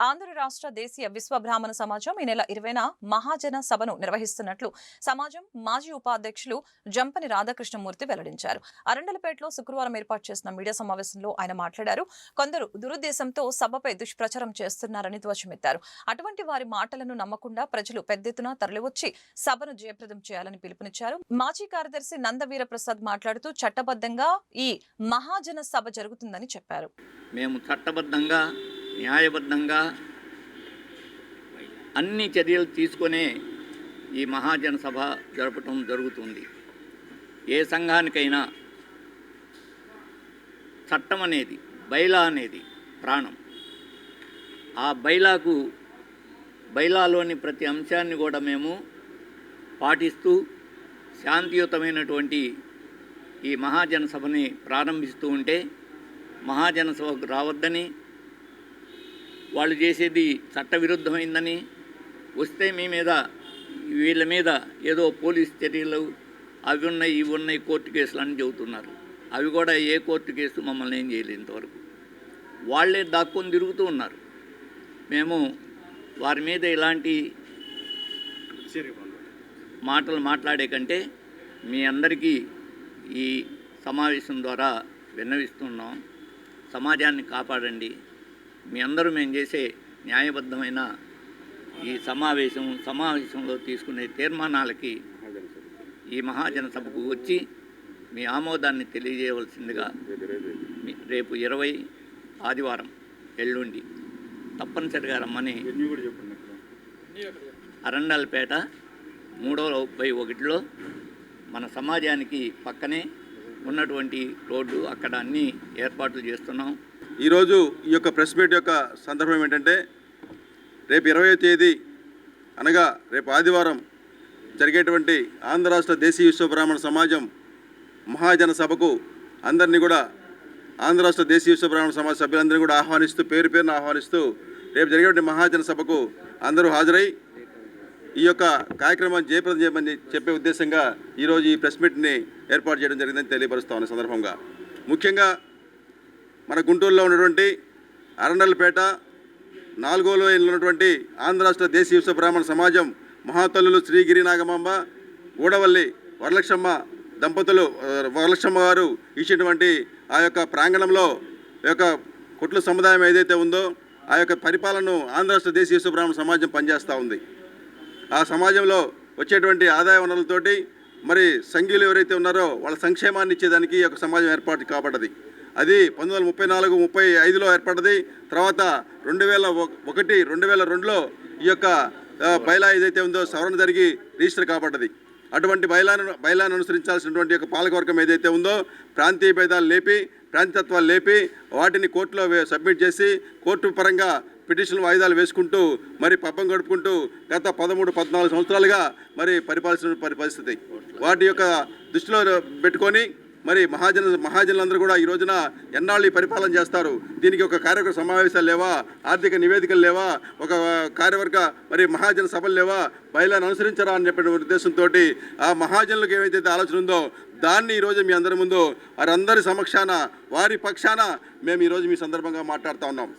ఆంధ్ర రాష్ట్ర దేశీయ విశ్వ బ్రాహ్మణ సమాజం ఈ నెల ఇరవైన మహాజన సభను నిర్వహిస్తున్నట్లు సమాజం మాజీ ఉపాధ్యక్షులు జంపని రాధాకృష్ణమూర్తి వెల్లడించారు. అరండలపేటలో శుక్రవారం ఏర్పాటు చేసిన మీడియా సమావేశంలో ఆయన మాట్లాడారు. కొందరు దురుద్దేశంతో సభపై దుష్ప్రచారం చేస్తున్నారని ధ్వజమెత్తారు. అటువంటి వారి మాటలను నమ్మకుండా ప్రజలు పెద్ద ఎత్తున తరలివచ్చి సభను జయప్రదం చేయాలని పిలుపునిచ్చారు. మాజీ కార్యదర్శి నందవీర ప్రసాద్ మాట్లాడుతూ చట్టబద్ధంగా ఈ మహాజన సభ జరుగుతుందని చెప్పారు. మేము చట్టబద్ధంగా న్యాయబద్ధంగా అన్ని చర్యలు తీసుకునే ఈ మహాజన సభ జరపటం జరుగుతుంది. ఏ సంఘానికైనా చట్టం అనేది బైలా అనేది ప్రాణం. ఆ బైలాకు బైలాలోని ప్రతి అంశాన్ని కూడా మేము పాటిస్తూ శాంతియుతమైనటువంటి ఈ మహాజన సభని ప్రారంభిస్తూ ఉంటే మహాజన సభకు రావద్దని వాళ్ళు చేసేది చట్టవిరుద్ధమైందని వస్తే మీ మీద వీళ్ళ మీద ఏదో పోలీస్ చర్యలు అవి ఉన్నాయి ఇవి ఉన్నాయి కోర్టు కేసులు అని చెబుతున్నారు. అవి కూడా ఏ కోర్టు కేసు మమ్మల్ని ఏం చేయలేదు ఇంతవరకు. వాళ్ళే దాక్కొని తిరుగుతూ ఉన్నారు. మేము వారి మీద ఇలాంటి మాటలు మాట్లాడే కంటే మీ అందరికీ ఈ సమావేశం ద్వారా విన్నవిస్తున్నాం. సమాజాన్ని కాపాడండి. మీ అందరూ మేము చేసే న్యాయబద్ధమైన ఈ సమావేశం సమావేశంలో తీసుకునే తీర్మానాలకి ఈ మహాజన సభకు వచ్చి మీ ఆమోదాన్ని తెలియజేయవలసిందిగా మీ- రేపు ఇరవై ఆదివారం ఎల్లుండి తప్పనిసరిగా రమ్మని అరండాలపేట మూడో బై ఒకటిలో మన సమాజానికి పక్కనే ఉన్నటువంటి రోడ్డు అక్కడ అన్ని ఏర్పాట్లు చేస్తున్నాం. ఈరోజు ఈ యొక్క ప్రెస్ మీట్ యొక్క సందర్భం ఏంటంటే రేపు ఇరవై తేదీ అనగా రేపు ఆదివారం జరిగేటువంటి ఆంధ్ర రాష్ట్ర దేశీయ విశ్వ బ్రాహ్మణ సమాజం మహాజన సభకు అందరినీ కూడా ఆంధ్ర రాష్ట్ర దేశీయ విశ్వ బ్రాహ్మణ సమాజ సభ్యులందరినీ కూడా ఆహ్వానిస్తూ పేరు పేరును ఆహ్వానిస్తూ రేపు జరిగేటువంటి మహాజన సభకు అందరూ హాజరై ఈ యొక్క కార్యక్రమాన్ని జయప్రదం చేయమని చెప్పే ఉద్దేశంగా ఈరోజు ఈ ప్రెస్ మీట్ని ఏర్పాటు చేయడం జరిగిందని తెలియపరుస్తా ఉన్న సందర్భంగా. ముఖ్యంగా మన గుంటూరులో ఉన్నటువంటి అరండలపేట నాలుగో ఉన్నటువంటి ఆంధ్ర రాష్ట్ర దేశీయ విశ్వ బ్రాహ్మణ సమాజం మహాతల్లులు శ్రీగిరి నాగమాంబ గూడవల్లి వరలక్ష్మ దంపతులు వరలక్ష్మ గారు ఇచ్చినటువంటి ఆ యొక్క ప్రాంగణంలో ఈ యొక్క కుట్ల సముదాయం ఏదైతే ఉందో ఆ యొక్క పరిపాలనను ఆంధ్ర రాష్ట్ర దేశీయ విశ్వ బ్రాహ్మణ సమాజం పనిచేస్తూ ఉంది. ఆ సమాజంలో వచ్చేటువంటి ఆదాయ వనరులతోటి మరి సంఘీయులు ఎవరైతే ఉన్నారో వాళ్ళ సంక్షేమాన్ని ఇచ్చేదానికి ఈ యొక్క సమాజం ఏర్పాటు కాబడ్డది. అది పంతొమ్మిది వందల ముప్పై నాలుగు ముప్పై ఐదులో ఏర్పడ్డది. తర్వాత రెండు వేల ఒకటి రెండు వేల రెండులో ఈ యొక్క బైలా ఏదైతే ఉందో సవరణ జరిగి రిజిస్టర్ కాబడ్డది. అటువంటి బైలాను బైలాను అనుసరించాల్సినటువంటి యొక్క పాలకవర్గం ఏదైతే ఉందో ప్రాంతీయ భేదాలు లేపి ప్రాంతత్వాలు లేపి వాటిని కోర్టులో సబ్మిట్ చేసి కోర్టు పరంగా పిటిషన్ వాయిదాలు వేసుకుంటూ మరి పబ్బం గడుపుకుంటూ గత పదమూడు పద్నాలుగు సంవత్సరాలుగా మరి పరిపాలిస్తున్న పరిస్థితి. వాటి యొక్క దృష్టిలో పెట్టుకొని మరి మహాజన మహాజనులందరూ కూడా ఈ రోజున ఎన్నాళ్ళు పరిపాలన చేస్తారు? దీనికి ఒక కార్యవర్గ సమావేశాలు లేవా? ఆర్థిక నివేదికలు లేవా? ఒక కార్యవర్గ మరి మహాజన సభలు లేవా? బయలాన్ని అనుసరించరా అని చెప్పిన ఉద్దేశంతో ఆ మహాజనులకు ఏమైతే ఆలోచన ఉందో దాన్ని ఈరోజు మీ అందరి ముందు వారందరి సమక్షాన వారి పక్షాన మేము ఈరోజు మీ సందర్భంగా మాట్లాడుతూ ఉన్నాం.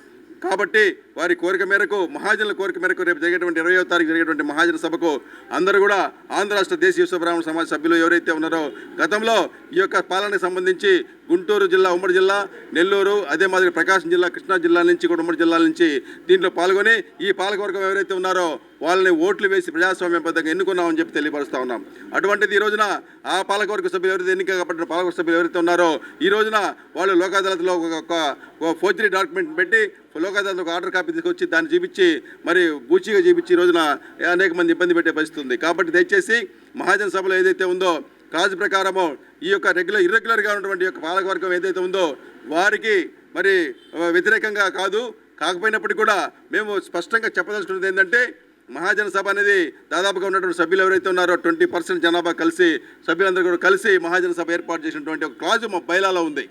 కాబట్టి వారి కోరిక మేరకు మహాజనుల కోరిక మేరకు రేపు జరిగేటువంటి ఇరవయో తారీఖు జరిగేటువంటి మహాజన సభకు అందరూ కూడా ఆంధ్ర రాష్ట్ర దేశీయ విశ్వబ్రాహ్మణ సమాజ సభ్యులు ఎవరైతే ఉన్నారో గతంలో ఈ యొక్క పాలనకు సంబంధించి గుంటూరు జిల్లా ఉమ్మడి జిల్లా నెల్లూరు అదే మాదిరి ప్రకాశం జిల్లా కృష్ణా జిల్లా నుంచి కూడా ఉమ్మడి జిల్లాల నుంచి దీంట్లో పాల్గొని ఈ పాలకవర్గం ఎవరైతే ఉన్నారో వాళ్ళని ఓట్లు వేసి ప్రజాస్వామ్యబద్ధంగా ఎన్నుకున్నామని చెప్పి తెలియపరుస్తా ఉన్నాం. అటువంటిది ఈ రోజున ఆ పాలకవర్గ సభ్యులు ఎవరైతే ఎన్నిక కాబట్టిన పాలకవర్గ సభ్యులు ఎవరైతే ఉన్నారో ఈ రోజున వాళ్ళు లోక్ అదాలత్లో ఒక ఒక ఫోర్జరీ డాక్యుమెంట్ పెట్టి లోక్ అదాలత్ ఒక ఆర్డర్ కాపీ తీసుకొచ్చి దాన్ని చూపించి మరి బూచిగా చూపించి ఈ రోజున అనేక మంది ఇబ్బంది పెట్టే పరిస్థితి ఉంది. కాబట్టి దయచేసి మహాజన సభలో ఏదైతే ఉందో కాజు ప్రకారము ఈ యొక్క రెగ్యులర్ ఇర్రెగ్యులర్గా ఉన్నటువంటి యొక్క పాలకవర్గం ఏదైతే ఉందో వారికి మరి వ్యతిరేకంగా కాదు. కాకపోయినప్పటికీ కూడా మేము స్పష్టంగా చెప్పదలుచుకున్నది ఏంటంటే మహాజన సభ అనేది దాదాపుగా ఉన్నటువంటి సభ్యులు ఎవరైతే ఉన్నారో ట్వంటీ పర్సెంట్ జనాభా కలిసి సభ్యులందరూ కూడా కలిసి మహాజన సభ ఏర్పాటు చేసినటువంటి ఒక క్లాజు మా బైలాలో ఉంది.